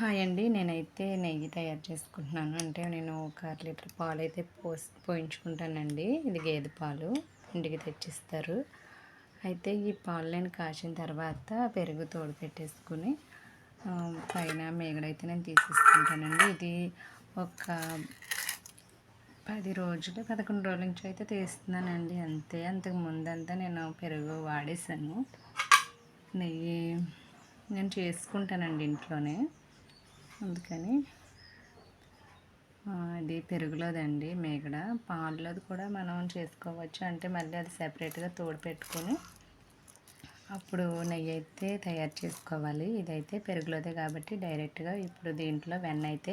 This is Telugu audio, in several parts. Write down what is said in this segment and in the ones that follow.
హాయ్ అండి. నేనైతే నెయ్యి తయారు చేసుకుంటున్నాను. అంటే నేను ఒక అర లీటర్ పాలు అయితే పోసి పోయించుకుంటానండి. ఇది గేదె పాలు. ఇంటికి తెచ్చిస్తారు. అయితే ఈ పాలు నేను కాచిన తర్వాత పెరుగు తోడు పెట్టేసుకుని పైన మేగడైతే నేను తీసేసుకుంటానండి. ఇది ఒక పది రోజులు పదకొండు రోజుల నుంచి అయితే తీస్తున్నానండి. అంతే. అంతకు ముందంతా నేను పెరుగు వాడేసాను నెయ్యి నేను చేసుకుంటానండి ఇంట్లోనే. అందుకని అది పెరుగులోదండి మేగడ. పాలలోది కూడా మనం చేసుకోవచ్చు. అంటే మళ్ళీ అది సెపరేట్గా తోడు పెట్టుకొని అప్పుడు నెయ్యి అయితే తయారు చేసుకోవాలి. ఇదైతే పెరుగులోదే కాబట్టి డైరెక్ట్గా ఇప్పుడు దీంట్లో వెన్న అయితే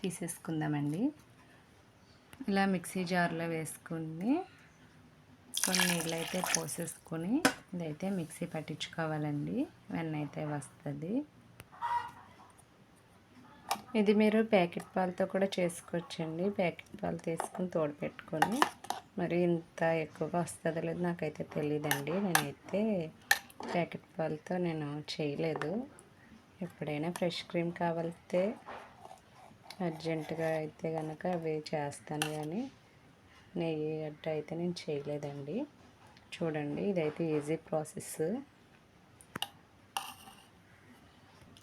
తీసేసుకుందామండి. ఇలా మిక్సీ జార్లో వేసుకుని కొన్ని నీళ్ళు అయితే పోసేసుకొని ఇదైతే మిక్సీ పట్టించుకోవాలండి. వెన్న అయితే వస్తుంది. ఇది మీరు ప్యాకెట్ పాలతో కూడా చేసుకోవచ్చండి. ప్యాకెట్ పాలు తీసుకుని తోడు పెట్టుకొని. మరి ఇంత ఎక్కువగా వస్తుందో లేదు నాకైతే తెలియదండి నేనైతే ప్యాకెట్ పాలతో నేను చేయలేదు. ఎప్పుడైనా ఫ్రెష్ క్రీమ్ కావాలితే అర్జెంటుగా అయితే కనుక అవి చేస్తాను కానీ నెయ్యి అట్ట అయితే నేను చేయలేదండి. చూడండి ఇదైతే ఈజీ ప్రాసెస్.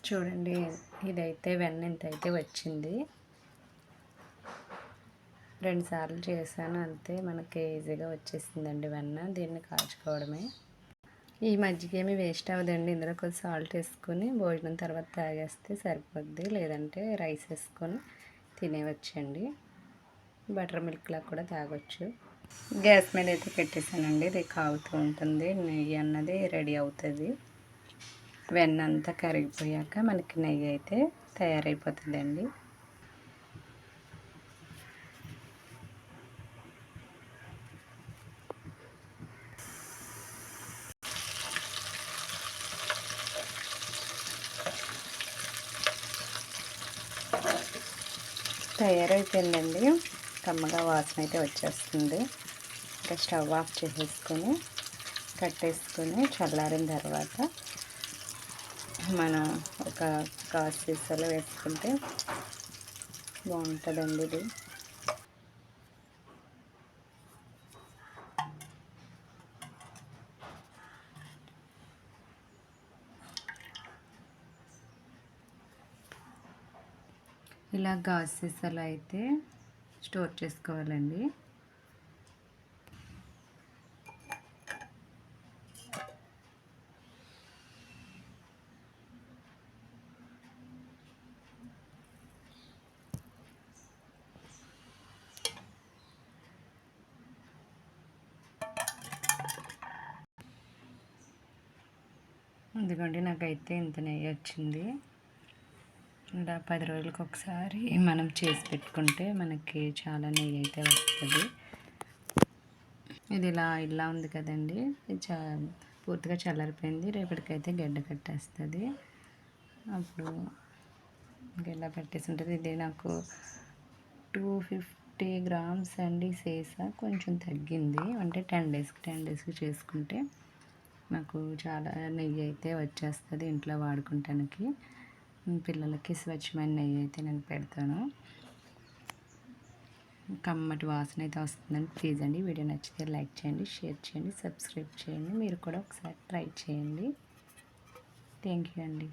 చూడండి ఇదైతే వెన్న ఇంత అయితే వచ్చింది రెండుసార్లు చేశాను అంతే. మనకి ఈజీగా వచ్చేసిందండి వెన్న. దీన్ని కాల్చుకోవడమే. ఈ మజ్జిగ ఏమి వేస్ట్ అవ్వదండి. ఇందులో కొంచెం సాల్ట్ వేసుకొని భోజనం తర్వాత తాగేస్తే సరిపోద్ది. లేదంటే రైస్ వేసుకొని తినేవచ్చండి. బటర్ మిల్క్లా కూడా తాగొచ్చు. గ్యాస్ మీద అయితే పెట్టేశానండి. ఇది కాగుతూ ఉంటుంది. నెయ్యి అన్నది రెడీ అవుతుంది. వెన్న అంతా కరిగిపోయాక మనకి నెయ్యి అయితే తయారైపోతుందండి. తయారైపోయిందండి. కమ్మగా వాసన అయితే వచ్చేస్తుంది. ఇంకా స్టవ్ ఆఫ్ చేసేసుకొని కట్టేసుకొని చల్లారిన తర్వాత మనం ఒక కాసు సీసాలో వేసుకుంటే బాగుంటుందండి ఇది. ఇలా గాజు సీసాలు అయితే స్టోర్ చేసుకోవాలండి. ఎందుకంటే నాకైతే ఇంత నెయ్యి వచ్చింది. ఇంకా పది రోజులకు ఒకసారి మనం చేసి పెట్టుకుంటే మనకి చాలా నెయ్యి అయితే వస్తుంది. ఇది ఇలా ఇలా ఉంది కదండి. ఇది చా పూర్తిగా చల్లారిపోయింది. రేపటికైతే గడ్డ కట్టేస్తుంది. అప్పుడు ఇలా పెట్టేసి ఉంటుంది. ఇది నాకు టూ ఫిఫ్టీ గ్రామ్స్ అండి సీసా. కొంచెం తగ్గింది. అంటే టెన్ డేస్కి టెన్ డేస్కి చేసుకుంటే నాకు చాలా నెయ్యి అయితే వచ్చేస్తుంది ఇంట్లో వాడుకుంటానికి. పిల్లలకి స్వచ్ఛమైన నెయ్యి అయితే నేను పెడతాను. కమ్మటి వాసన అయితే వస్తుందని ప్లీజ్ అండి వీడియో నచ్చితే లైక్ చేయండి షేర్ చేయండి సబ్స్క్రైబ్ చేయండి. మీరు కూడా ఒకసారి ట్రై చేయండి. థ్యాంక్ యూ అండి.